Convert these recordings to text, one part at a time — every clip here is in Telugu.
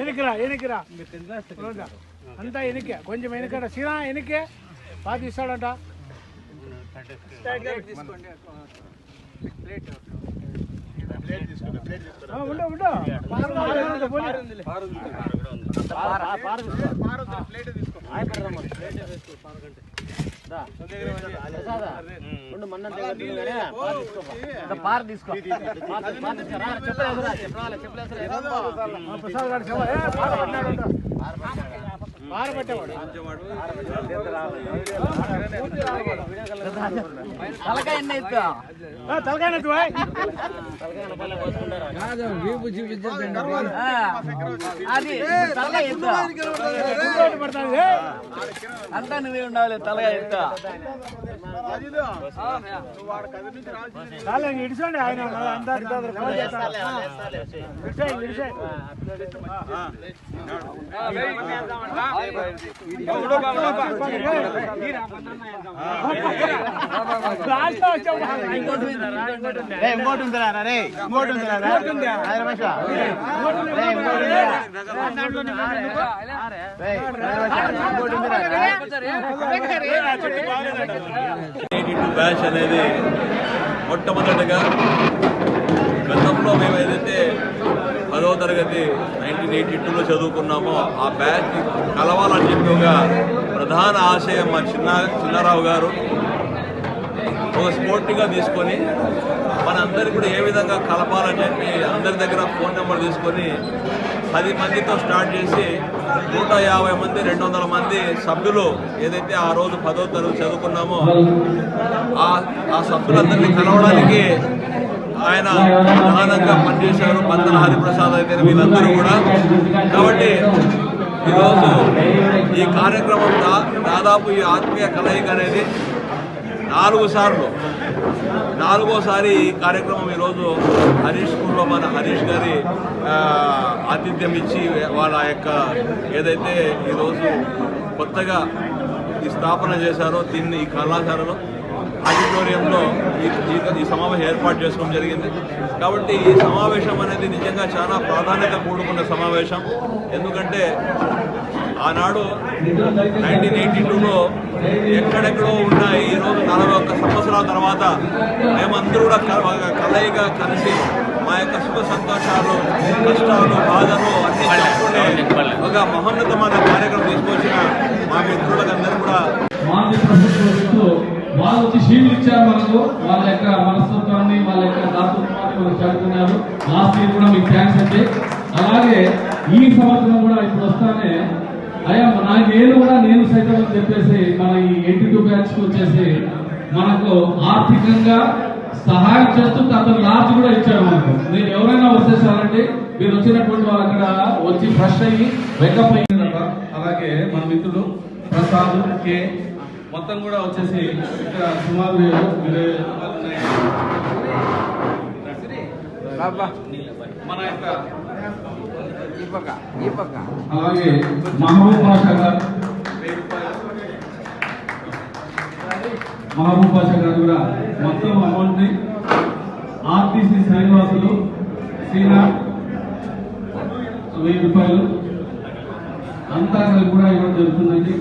ఎనికిరా ఎనికిరా రోజా. అంతా ఎనికే కొంచెం ఎనికడ సిరా ఎనికే బాగా ఇస్తాడంట ఆ, ఉండు ఉండు పార తీసుకో ఆ, ప్రసాద్ గారు చెవ- ఏ, పార పట్టినాడంట. పార పట్టేవాడు తలకాయ అది తలకాయ ఎత్తు అంతా నువ్వే ఉండాలి తలకాయ ఎత్తు ఇడిచండి ఆయన మళ్ళా అంతా ఇంకోటి ఉందిరా రే ఇంకోటి ఉందిరా అనేది మొట్టమొదటిగా గతంలో మేము ఏదైతే పదవ తరగతి నైన్టీన్ ఎయిటీ టూలో చదువుకున్నామో ఆ బ్యాచ్ కలవాలని చెప్పి ఒక ప్రధాన ఆశయం మా చిన్న చిన్నారావు గారు. ఒక స్పోర్టివ్గా తీసుకొని మనందరికీ కూడా ఏ విధంగా కలపాలని చెప్పి అందరి దగ్గర ఫోన్ నెంబర్ తీసుకొని పది మందితో స్టార్ట్ చేసి నూట యాభై మంది రెండు వందల మంది సభ్యులు ఏదైతే ఆ రోజు పదో తరగతి చదువుకున్నామో ఆ ఆ సభ్యులందరినీ కలవడానికి ఆయన ప్రధానంగా పనిచేశారు. పంతల హరిప్రసాద్ అయితే వీళ్ళందరూ కూడా. కాబట్టి ఈరోజు ఈ కార్యక్రమం దా- దాదాపు ఈ ఆత్మీయ కలయిక అనేది నాలుగు సార్లు. నాలుగోసారి ఈ కార్యక్రమం ఈరోజు హరీష్ స్కూల్లో మన హరీష్ గారి ఆతిథ్యం ఇచ్చి వాళ్ళ యొక్క ఏదైతే ఈరోజు కొత్తగా ఈ స్థాపన చేశారో దీన్ని ఈ కళాశాలలో ఆడిటోరియంలో ఈ ఈ- ఈ సమావేశం ఏర్పాటు చేసుకోవడం జరిగింది. కాబట్టి ఈ సమావేశం అనేది నిజంగా చాలా ప్రాధాన్యత కూడుకున్న సమావేశం. ఎందుకంటే ఆనాడు నైన్టీన్ ఎయిటీ టూలో ఎక్కడెక్కడో ఉన్న ఈ రోజు నలభై ఒక్క సంవత్సరాల తర్వాత మేమందరూ కూడా కల- కలయిగా కలిసి మా యొక్క సుఖ సంతోషాలు కష్టాలు బాధలు అన్ని చెప్పుకునే ఒక మహోన్నతమైన కార్యక్రమం తీసుకొచ్చిన మా మిత్రులందరూ కూడా వాళ్ళు వచ్చి షీల్డ్ ఇచ్చారు మనకు. వాళ్ళ యొక్క మనస్తత్వాన్ని వాళ్ళ యొక్క దాతృత్వాన్ని మనకు చదువుతున్నారు. లాస్ట్ ఇయర్ కూడా మీకు థ్యాంక్స్ అండి. అలాగే ఈ సంవత్సరం కూడా ఇప్పుడు వస్తానే అయ్యా నా నేను కూడా నేను సైతం అని చెప్పేసి మన ఈ ఎయిటీ టూ బ్యాచ్ వచ్చేసి మనకు ఆర్థికంగా సహాయం చేస్తూ అతను లాస్ట్ కూడా ఇచ్చాడు మనకు. నేను ఎవరైనా వచ్చేసారంటే మీరు వచ్చినటువంటి వాళ్ళు అక్కడ వచ్చి ఫ్రెష్ అయ్యి వెకప్ అయ్యి. అలాగే మన మిత్రుడు ప్రసాద్ కే మొత్తం కూడా వచ్చేసి ఇక్కడ సుమారు ఇరవై రూపాయలు ఉన్నాయి. మన యొక్క అలాగే మహబూబ్ బాషా గారు. మహబూబ్ బాషా గారు కూడా మొత్తం అమౌంట్ని ఆర్టీసీ శ్రీనివాసులు శ్రీనాథ్ వెయ్యి రూపాయలు అంతా కూడా ఇవ్వడం జరుగుతుందండి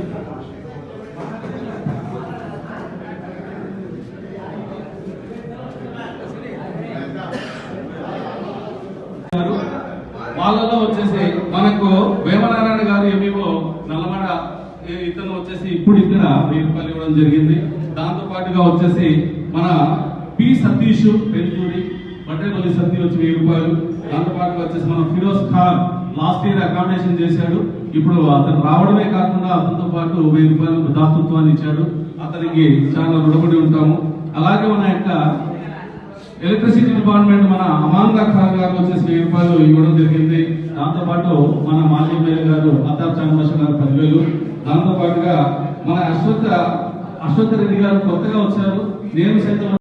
వాళ్ళలో వచ్చేసి మనకు వేమనారాయణ గారు ఏమేమో నల్లమడ ఇతను వచ్చేసి ఇప్పుడు ఇక్కడ వెయ్యి ఇవ్వడం జరిగింది. దాంతో పాటుగా వచ్చేసి మన పి సతీష్ పెంచూరి బట్టేపల్లి సతీ వచ్చి వెయ్యి రూపాయలు దాంతో పాటుగా వచ్చేసి మన Feroz Khan last year accommodation చేశాడు. ఇప్పుడు అతను రావడమే కాకుండా అతనితో పాటు వెయ్యి రూపాయలు దాతృత్వాన్ని ఇచ్చాడు. అతనికి చాలా రుణపడి ఉంటాము. అలాగే మన యొక్క ఎలక్ట్రిసిటీ డిపార్ట్మెంట్ మన అమాంగ ఖాన్ గారు వచ్చేసి వెయ్యి రూపాయలు ఇవ్వడం జరిగింది. దాంతో పాటు మన మాజీ మేయర్ గారు అతాబ్ చాంద్రశ గారు పదివేలు. దాంతో పాటుగా మన అశ్వత్థ అశ్వత్థ రెడ్డి గారు కొత్తగా వచ్చారు. నేను సైతం